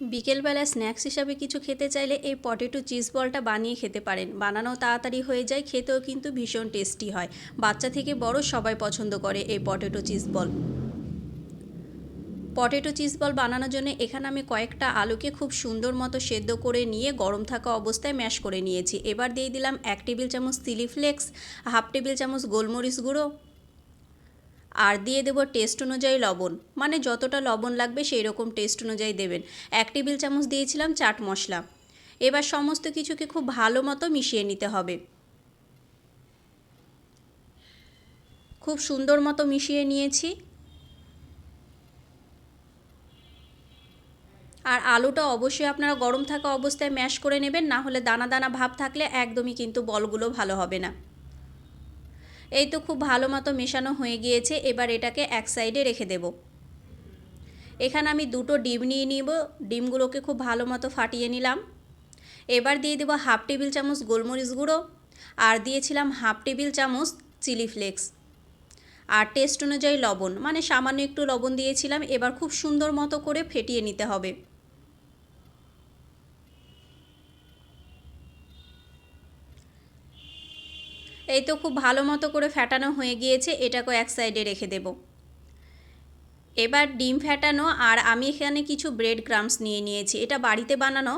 বিকেলবেলা স্ন্যাক্স হিসাবে কিছু খেতে চাইলে এই পটেটো চিজ বলটা বানিয়ে খেতে পারেন। বানানো তাড়াতাড়ি হয়ে যায়, খেতেও কিন্তু ভীষণ টেস্টি হয়। বাচ্চা থেকে বড় সবাই পছন্দ করে এই potato cheese ball. Potato cheese ball বানানোর জন্য এখানে আমি কয়েকটা আলুকে খুব সুন্দর মতো সেদ্ধ করে নিয়ে গরম থাকা অবস্থায় ম্যাশ করে নিয়েছি। এবার দিয়ে দিলাম এক টেবিল চামচ চিলি ফ্লেক্স, হাফ টেবিল চামচ গোলমরিচ গুঁড়ো আর দিয়ে দেবো টেস্ট অনুযায়ী লবণ। মানে যতটা লবণ লাগবে সেই রকম টেস্ট অনুযায়ী দেবেন। এক টেবিল চামচ দিয়েছিলাম চাট মশলা। এবার সমস্ত কিছুকে খুব ভালো মতো মিশিয়ে নিতে হবে। খুব সুন্দর মতো মিশিয়ে নিয়েছি। আর আলুটা অবশ্যই আপনারা গরম থাকা অবস্থায় ম্যাশ করে নেবেন, না হলে দানা দানা ভাব থাকলে একদমই কিন্তু বলগুলো ভালো হবে না। এই তো খুব ভালো মতো মেশানো হয়ে গিয়েছে, এবার এটাকে এক সাইডে রেখে দেব। এখানে আমি দুটো ডিম নিয়ে নিব, ডিমগুলোকে খুব ভালো মতো ফাটিয়ে নিলাম। এবার দিয়ে দেবো হাফ টেবিল চামচ গোলমরিচ গুঁড়ো, আর দিয়েছিলাম হাফ টেবিল চামচ চিলি ফ্লেক্স। আর টেস্ট অনুযায়ী লবণ মানে সামান্য একটু লবণ দিয়েছিলাম, এবার খুব সুন্দর মতো করে ফেটিয়ে নিতে হবে। এই তো খুব ভালো মতো করে ফ্যাটানো হয়ে গিয়েছে এটাকে এক সাইডে রেখে দেব। এবার ডিম ফ্যাটানো আর আমি এখানে কিছু ব্রেড ক্রামস নিয়ে নিয়েছি, এটা বাড়িতে বানানো।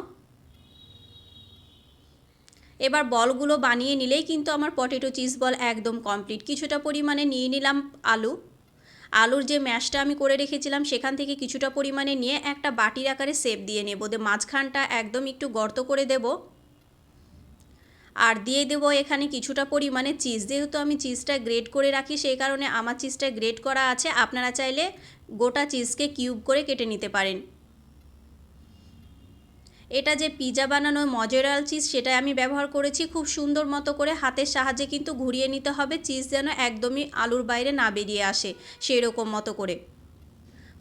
এবার বলগুলো বানিয়ে নিলেই কিন্তু আমার পটেটো চিজ বল একদম কমপ্লিট কিছুটা পরিমাণে নিয়ে নিলাম আলু। আলুর যে ম্যাশটা আমি করে রেখেছিলাম, সেখান থেকে কিছুটা পরিমাণে নিয়ে একটা বাটির আকারে সেপ দিয়ে নেব। মাঝখানটা একদম একটু গর্ত করে দেবো। আর দিয়ে দেবো এখানে কিছুটা পরিমাণে চিজ যেহেতু আমি চিজটা গ্রেট করে রাখি, সেই কারণে আমার চিজটা গ্রেট করা আছে। আপনারা চাইলে গোটা চিজকে কিউব করে কেটে নিতে পারেন। এটা যে পিজা বানানো মজেরাল চিজ সেটাই আমি ব্যবহার করেছি খুব সুন্দর মতো করে। হাতের সাহায্যে কিন্তু ঘুরিয়ে নিতে হবে। চিজ যেন একদমই আলুর বাইরে না বেরিয়ে আসে সেই রকম মতো করে।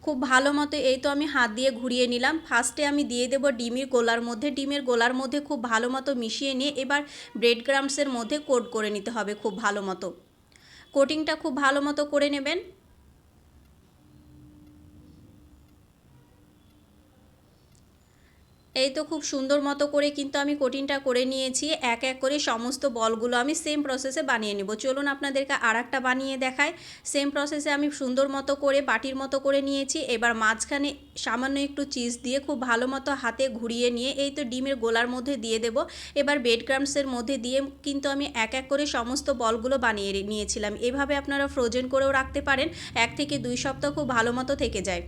খুব ভালো মতো এই তো আমি হাত দিয়ে ঘুরিয়ে নিলাম। ফার্স্টে আমি দিয়ে দেবো ডিমের গোলার মধ্যে। ডিমের গোলার মধ্যে খুব ভালো মতো মিশিয়ে নিয়ে এবার ব্রেড ক্রামসের মধ্যে কোট করে নিতে হবে খুব ভালো মতো। কোটিংটা খুব ভালো মতো করে নেবেন। এই তো খুব সুন্দর মতো করে কিন্তু আমি কোটিংটা করে নিয়েছি। এক এক করে সমস্ত বলগুলো আমি সেম প্রসেসে বানিয়ে নেব। চলুন আপনাদেরকে আর একটা বানিয়ে দেখায় সেম প্রসেসে আমি সুন্দর মতো করে বাটির মতো করে নিয়েছি। এবার মাঝখানে সামান্য একটু চিজ দিয়ে খুব ভালো মতো হাতে ঘুরিয়ে নিয়ে এই তো ডিমের গোলার মধ্যে দিয়ে দেব। এবার বেড ক্রামসের মধ্যে দিয়ে কিন্তু আমি এক এক করে সমস্ত বলগুলো বানিয়ে নিয়েছিলাম। এভাবে আপনারা ফ্রোজেন করেও রাখতে পারেন। এক থেকে দুই সপ্তাহ খুব ভালো মতো থেকে যায়।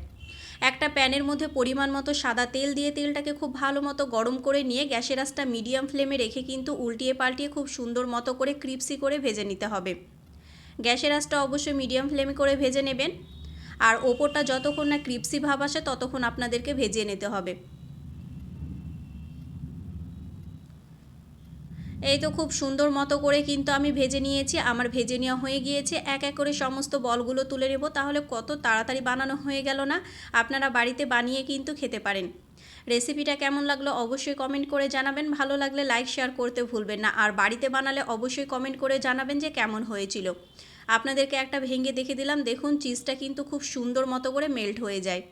একটা প্যানের মধ্যে পরিমাণ মতো সাদা তেল দিয়ে তেলটাকে খুব ভালো মতো গরম করে নিয়ে গ্যাসের আঁচটা মিডিয়াম ফ্লেমে রেখে কিন্তু উল্টিয়ে পাল্টিয়ে খুব সুন্দর মতো করে ক্রিপসি করে ভেজে নিতে হবে। গ্যাসের আঁচটা অবশ্যই মিডিয়াম ফ্লেমে করে ভেজে নেবেন। আর ওপরটা যতক্ষণ না ক্রিপসি ভাব আসে ততক্ষণ আপনাদেরকে ভেজে নিতে হবে। এই তো খুব সুন্দর মতো করে কিন্তু আমি ভেজে নিয়েছি, আমার ভেজে নেওয়া হয়ে গিয়েছে। এক এক করে সমস্ত বলগুলো তুলে নেব, তাহলে কত তাড়াতাড়ি বানানো হয়ে গেল না? আপনারা বাড়িতে বানিয়ে কিন্তু খেতে পারেন। রেসিপিটা কেমন লাগল অবশ্যই কমেন্ট করে জানাবেন, ভালো লাগলে লাইক, শেয়ার করতে ভুলবেন না। আর বাড়িতে বানালে অবশ্যই কমেন্ট করে জানাবেন যে কেমন হয়েছিল। আপনাদেরকে একটা ভেঙে দেখে দিলাম, দেখুন চিজটা কিন্তু খুব সুন্দর মতো করে মেল্ট হয়ে যায়।